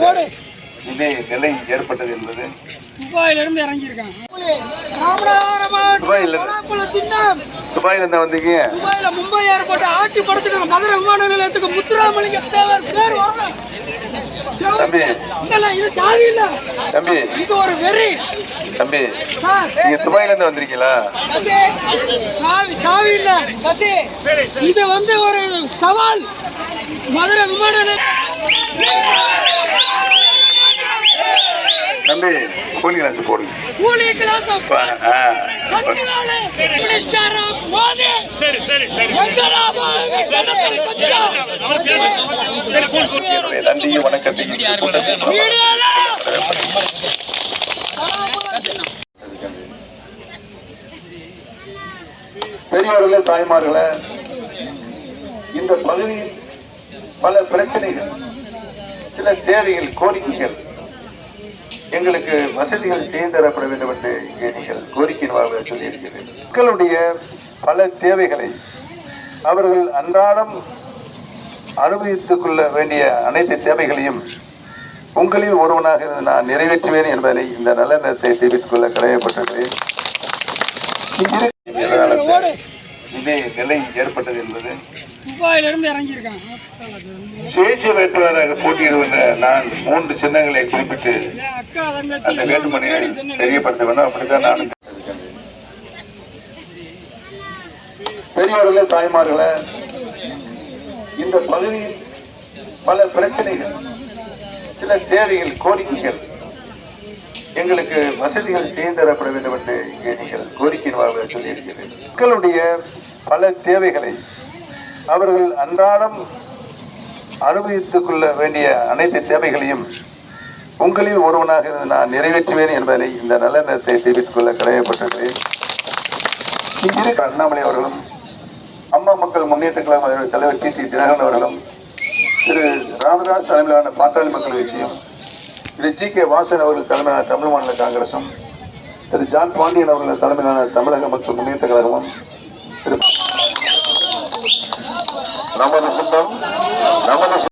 ஓடு இதே நிலை ஏற்பட்டது என்பது துபாயில இருந்து இறங்கியிருக்காங்க. ராமநாதபுரம் துபாயில இருந்தா வந்தீங்க. துபாயில மும்பை ஏர்போர்ட் ஆட்சி படுத்துட்டு மதுரை விமான நிலையத்துக்கு முத்துராமலிங்க தேவர் பேர் தம்பி. இல்ல இது சாதி இல்ல. தம்பி. இது ஒரு வெறி. தம்பி. நீங்க துபாயில இருந்து வந்திருக்கீங்களா சாவி சாவி இல்ல. இது வந்து ஒரு சவால். மதுரை விமான நிலையம். தம்பி கூலி கிளாஸ் போடுங்க கூலி கிளாஸ் இப்ப, ஆ, சத்யநாராயண மினிஸ்டர் ஆஃப் மோடி. சரி சரி சரி. கூட்டத்தில் வீடியோல. பெரியவர்களே தாய்மார்களே இந்த பகுதியில் பல பிரச்சனைகள் சில தேவைகள் கோரிக்கைகள் எங்களுக்கு வசதிகள் செய்து தரப்பட வேண்டும் என்று இங்கே நீங்கள் கோரிக்கை வாழ்வை மக்களுடைய பல தேவைகளை அவர்கள் அன்றாடம் அனுபவித்துக் கொள்ள வேண்டிய அனைத்து தேவைகளையும் உங்களில் ஒருவனாக நான் நிறைவேற்றுவேன் என்பதை இந்த நல்ல நேரத்தை தெரிவித்துக் கொள்ள கடமைப்பட்டிருக்கிறேன் இதே நிலை ஏற்பட்டது என்பது துபாயில இருந்து இறங்கியிருக்காங்க. சுயேட்சை வேட்பாளராக போட்டியிடுவன நான் மூன்று சின்னங்களை குறிப்பிட்டு அந்த வேட்புமணியை தெரியப்படுத்த வேண்டும் அப்படித்தான் நான் பெரியவர்களே தாய்மார்களே இந்த பகுதியில் பல பிரச்சனைகள் சில தேவைகள் கோரிக்கைகள் எங்களுக்கு வசதிகள் செய்து தரப்பட வேண்டும் என்று இங்கே நீங்கள் கோரிக்கை வாழ்வை சொல்லியிருக்கிறீர்கள் மக்களுடைய பல தேவைகளை அவர்கள் அன்றாடம் அனுபவித்துக் கொள்ள வேண்டிய அனைத்து தேவைகளையும் உங்களில் ஒருவனாக இருந்து நான் நிறைவேற்றுவேன் என்பதை இந்த நல்ல நேரத்தை தெரிவித்துக் கொள்ள கடமைப்பட்டிருக்கிறேன். இங்கிருக்கிற அண்ணாமலை அவர்களும் அம்மா மக்கள் முன்னேற்ற கழகம் தலைவர் டி. சி தினகரன் அவர்களும் திரு. ராமதாஸ் தலைமையிலான பாட்டாளி மக்கள் கட்சியும் திரு. ஜி. கே. வாசன் அவர்கள் தலைமையிலான தமிழ் மாநில காங்கிரசும் திரு. ஜான் பாண்டியன் அவர்கள் தலைமையிலான தமிழக மக்கள் முன்னேற்ற கழகமும் নামাজ শুনলাম নামাজ